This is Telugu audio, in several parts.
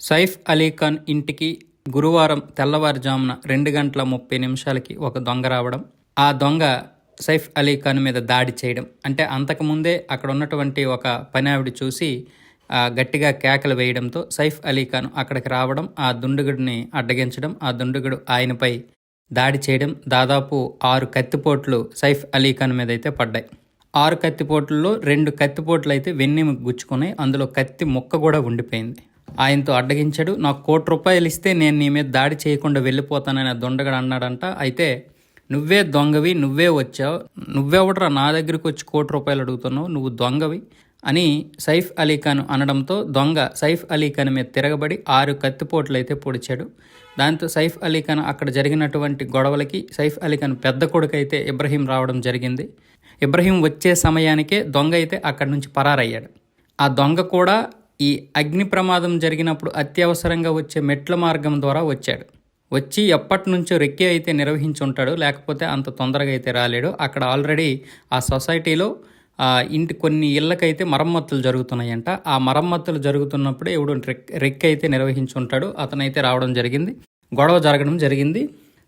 సైఫ్ అలీ ఖాన్ ఇంటికి గురువారం తెల్లవారుజామున రెండు గంటల ముప్పై నిమిషాలకి ఒక దొంగ రావడం ఆ దొంగ సైఫ్ అలీ ఖాన్ మీద దాడి చేయడం. అంటే అంతకుముందే అక్కడ ఉన్నటువంటి ఒక పని ఆవిడ చూసి గట్టిగా కేకలు వేయడంతో సైఫ్ అలీ ఖాన్ అక్కడికి రావడం ఆ దుండగుడిని అడ్డగించడం ఆ దుండగుడు ఆయనపై దాడి చేయడం దాదాపు ఆరు కత్తిపోట్లు సైఫ్ అలీ ఖాన్ మీద అయితే పడ్డాయి. ఆరు కత్తిపోట్లలో రెండు కత్తిపోట్లు అయితే వెన్నెము గుచ్చుకున్నాయి. అందులో కత్తి ముక్క కూడా ఉండిపోయింది. ఆయనతో అడ్డగించాడు. నాకు కోటి రూపాయలు ఇస్తే నేను నీ మీద దాడి చేయకుండా వెళ్ళిపోతానని దొండగడు అన్నాడంట. అయితే నువ్వే దొంగవి నువ్వే వచ్చావు. నువ్వెవడరా నా దగ్గరికి వచ్చి కోటి రూపాయలు అడుగుతున్నావు? నువ్వు దొంగవి? అని సైఫ్ అలీ ఖాన్ అనడంతో దొంగ సైఫ్ అలీ ఖాన్ మీద తిరగబడి ఆరు కత్తిపోట్లు అయితే పొడిచాడు. దాంతో సైఫ్ అలీ ఖాన్ అక్కడ జరిగినటువంటి గొడవలకి సైఫ్ అలీ ఖాన్ పెద్ద కొడుకు అయితే ఇబ్రహీం రావడం జరిగింది. ఇబ్రహీం వచ్చే సమయానికే దొంగ అయితే అక్కడి నుంచి పరారయ్యాడు. ఆ దొంగ కూడా ఈ అగ్ని ప్రమాదం జరిగినప్పుడు అత్యవసరంగా వచ్చే మెట్ల మార్గం ద్వారా వచ్చాడు. వచ్చి ఎప్పటి నుంచో రెక్కి అయితే నిర్వహించి ఉంటాడు లేకపోతే అంత తొందరగా అయితే రాలేడు. అక్కడ ఆల్రెడీ ఆ సొసైటీలో ఇంటి కొన్ని ఇళ్ళకైతే మరమ్మతులు జరుగుతున్నాయంట. ఆ మరమ్మతులు జరుగుతున్నప్పుడు ఎవడు రెక్ రెక్కి అయితే నిర్వహించి ఉంటాడు అతనైతే రావడం జరిగింది. గొడవ జరగడం జరిగింది.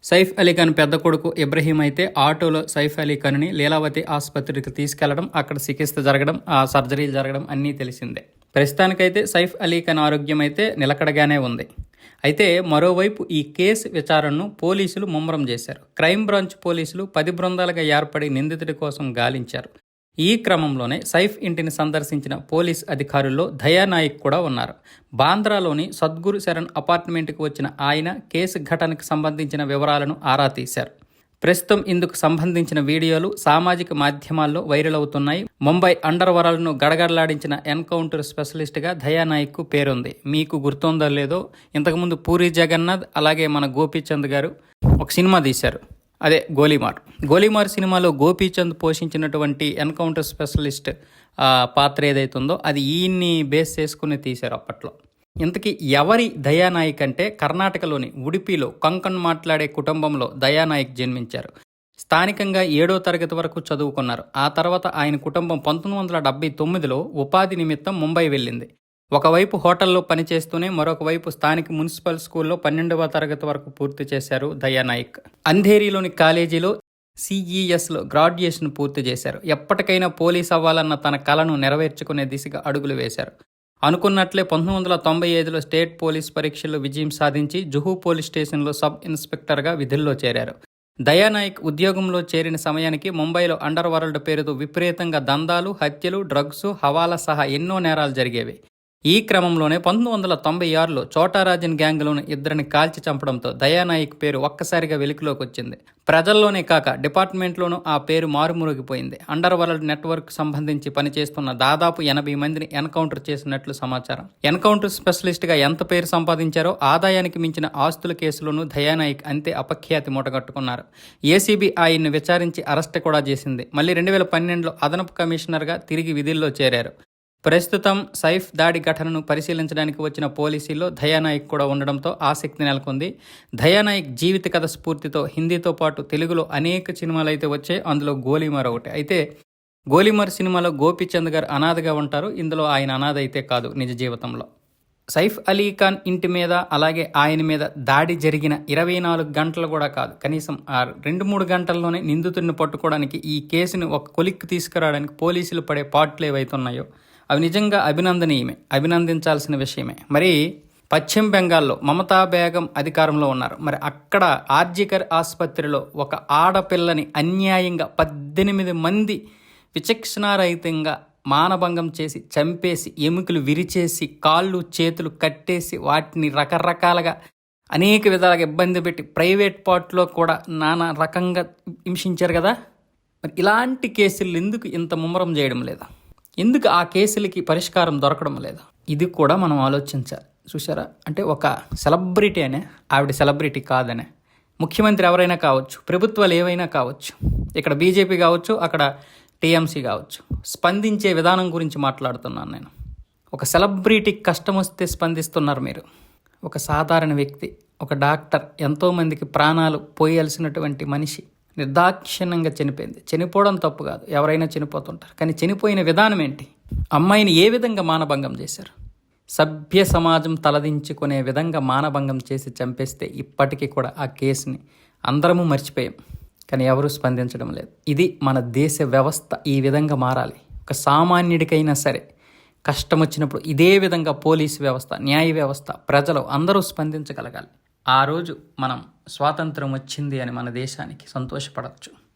సైఫ్ అలీ ఖాన్ పెద్ద కొడుకు ఇబ్రహీం అయితే ఆటోలో సైఫ్ అలీ ఖాన్ని లీలావతి ఆసుపత్రికి తీసుకెళ్ళడం అక్కడ చికిత్స జరగడం ఆ సర్జరీలు జరగడం అన్నీ తెలిసిందే. ప్రస్తుతానికైతే సైఫ్ అలీ ఖాన్ ఆరోగ్యం అయితే నిలకడగానే ఉంది. అయితే మరోవైపు ఈ కేసు విచారణను పోలీసులు ముమ్మరం చేశారు. క్రైమ్ బ్రాంచ్ పోలీసులు పది బృందాలుగా ఏర్పడి నిందితుడి కోసం గాలించారు. ఈ క్రమంలోనే సైఫ్ ఇంటిని సందర్శించిన పోలీస్ అధికారుల్లో దయానాయక్ కూడా ఉన్నారు. బాంద్రాలోని సద్గురు శరణ్ అపార్ట్మెంట్కి వచ్చిన ఆయన కేసు ఘటనకు సంబంధించిన వివరాలను ఆరా తీశారు. ప్రస్తుతం ఇందుకు సంబంధించిన వీడియోలు సామాజిక మాధ్యమాల్లో వైరల్ అవుతున్నాయి. ముంబై అండర్ వరల్డ్ను గడగడలాడించిన ఎన్కౌంటర్ స్పెషలిస్ట్గా దయానాయక్కు పేరుంది. మీకు గుర్తుందో లేదో ఇంతకుముందు పూరి జగన్నాథ్ అలాగే మన గోపీచంద్ గారు ఒక సినిమా తీశారు. అదే గోలీమార్. గోలీమార్ సినిమాలో గోపీచంద్ పోషించినటువంటి ఎన్కౌంటర్ స్పెషలిస్ట్ పాత్ర ఏదైతుందో అది ఈయన్ని బేస్ చేసుకుని తీశారు అప్పట్లో. ఇంతకీ ఎవరి దయానాయక్ అంటే కర్ణాటకలోని ఉడిపిలో కంకణ్ మాట్లాడే కుటుంబంలో దయానాయక్ జన్మించారు. స్థానికంగా ఏడో తరగతి వరకు చదువుకున్నారు. ఆ తర్వాత ఆయన కుటుంబం పంతొమ్మిది వందల డెబ్బై తొమ్మిదిలో ఉపాధి నిమిత్తం ముంబై వెళ్ళింది. ఒకవైపు హోటల్లో పనిచేస్తూనే మరొక వైపు స్థానిక మున్సిపల్ స్కూల్లో పన్నెండవ తరగతి వరకు పూర్తి చేశారు దయానాయక్. అంధేరిలోని కాలేజీలో సిఈఎస్లో గ్రాడ్యుయేషన్ పూర్తి చేశారు. ఎప్పటికైనా పోలీస్ అవ్వాలన్న తన కలను నెరవేర్చుకునే దిశగా అడుగులు వేశారు. అనుకున్నట్లే పంతొమ్మిది వందల తొంభై ఐదులో స్టేట్ పోలీస్ పరీక్షల్లో విజయం సాధించి జుహూ పోలీస్ స్టేషన్లో సబ్ ఇన్స్పెక్టర్గా విధుల్లో చేరారు. దయానాయక్ ఉద్యోగంలో చేరిన సమయానికి ముంబైలో అండర్ వరల్డ్ పేరుతో విపరీతంగా దందాలు హత్యలు డ్రగ్స్ హవాలా సహా ఎన్నో నేరాలు జరిగేవి. ఈ క్రమంలోనే పంతొమ్మిది వందల తొంభై ఆరులో చోటారాజన్ గ్యాంగ్లోని ఇద్దరిని కాల్చి చంపడంతో దయానాయక్ పేరు ఒక్కసారిగా వెలుగులోకి వచ్చింది. ప్రజల్లోనే కాక డిపార్ట్మెంట్లోనూ ఆ పేరు మారుమురుగిపోయింది అండర్ వరల్డ్ నెట్వర్క్ సంబంధించి పనిచేస్తున్న దాదాపు ఎనభై మందిని ఎన్కౌంటర్ చేసినట్లు సమాచారం. ఎన్కౌంటర్ స్పెషలిస్ట్గా ఎంత పేరు సంపాదించారో ఆదాయానికి మించిన ఆస్తుల కేసులోనూ దయానాయక్ అంతే అపఖ్యాతి మూటగట్టుకున్నారు. ఏసీబీ ఆయన్ని విచారించి అరెస్ట్ కూడా చేసింది. మళ్ళీ రెండు వేల పన్నెండులో అదనపు కమిషనర్గా తిరిగి విధుల్లో చేరారు. ప్రస్తుతం సైఫ్ దాడి ఘటనను పరిశీలించడానికి వచ్చిన పోలీసుల్లో దయానాయక్ కూడా ఉండడంతో ఆసక్తి నెలకొంది. దయానాయక్ జీవిత కథ స్ఫూర్తితో హిందీతో పాటు తెలుగులో అనేక సినిమాలు అయితే వచ్చాయి. అందులో గోలీమార్ ఒకటి. అయితే గోలీమార్ సినిమాలో గోపీచంద్ గారు అనాథగా ఉంటారు. ఇందులో ఆయన అనాథ అయితే కాదు నిజ జీవితంలో. సైఫ్ అలీ ఖాన్ ఇంటి మీద అలాగే ఆయన మీద దాడి జరిగిన ఇరవై నాలుగు గంటలు కూడా కాదు. కనీసం ఆ రెండు మూడు గంటల్లోనే నిందితుడిని పట్టుకోవడానికి ఈ కేసుని ఒక కొలిక్కి తీసుకురావడానికి పోలీసులు పడే పాట్లు ఏవైతున్నాయో అవి నిజంగా అభినందనీయమే అభినందించాల్సిన విషయమే. మరి పశ్చిమ బెంగాల్లో మమతా బేగం అధికారంలో ఉన్నారు. మరి అక్కడ ఆర్జికర్ ఆసుపత్రిలో ఒక ఆడపిల్లని అన్యాయంగా పద్దెనిమిది మంది విచక్షణారహితంగా మానభంగం చేసి చంపేసి ఎముకలు విరిచేసి కాళ్ళు చేతులు కట్టేసి వాటిని రకరకాలుగా అనేక విధాలుగా ఇబ్బంది పెట్టి ప్రైవేట్ పార్ట్లో కూడా నానా రకంగా హింసించారు కదా? మరి ఇలాంటి కేసులు ఎందుకు ఇంత ముమ్మరం చేయడం లేదా? ఎందుకు ఆ కేసులకి పరిష్కారం దొరకడం లేదు? ఇది కూడా మనం ఆలోచించాలి. చూసారా అంటే ఒక సెలబ్రిటీ అనే ఆవిడ సెలబ్రిటీ కాదనే. ముఖ్యమంత్రి ఎవరైనా కావచ్చు ప్రభుత్వాలు ఏవైనా కావచ్చు ఇక్కడ బీజేపీ కావచ్చు అక్కడ టీఎంసీ కావచ్చు స్పందించే విధానం గురించి మాట్లాడుతున్నాను నేను. ఒక సెలబ్రిటీకి కష్టం వస్తే స్పందిస్తున్నారు మీరు. ఒక సాధారణ వ్యక్తి ఒక డాక్టర్ ఎంతోమందికి ప్రాణాలు పోయాల్సినటువంటి మనిషి నిర్దాక్షిణ్యంగా చనిపోయింది. చనిపోవడం తప్పు కాదు. ఎవరైనా చనిపోతుంటారు. కానీ చనిపోయిన విధానం ఏంటి? అమ్మాయిని ఏ విధంగా మానభంగం చేశారు? సభ్య సమాజం తలదించుకునే విధంగా మానభంగం చేసి చంపేస్తే ఇప్పటికీ కూడా ఆ కేసుని అందరము మర్చిపోయాం. కానీ ఎవరు స్పందించడం లేదు. ఇది మన దేశ వ్యవస్థ ఈ విధంగా మారాలి. ఒక సామాన్యుడికైనా సరే కష్టం వచ్చినప్పుడు ఇదే విధంగా పోలీసు వ్యవస్థ న్యాయ వ్యవస్థ ప్రజలు అందరూ స్పందించగలగాలి. ఆ రోజు మనం స్వాతంత్రం వచ్చింది అని మన దేశానికి సంతోషపడవచ్చు.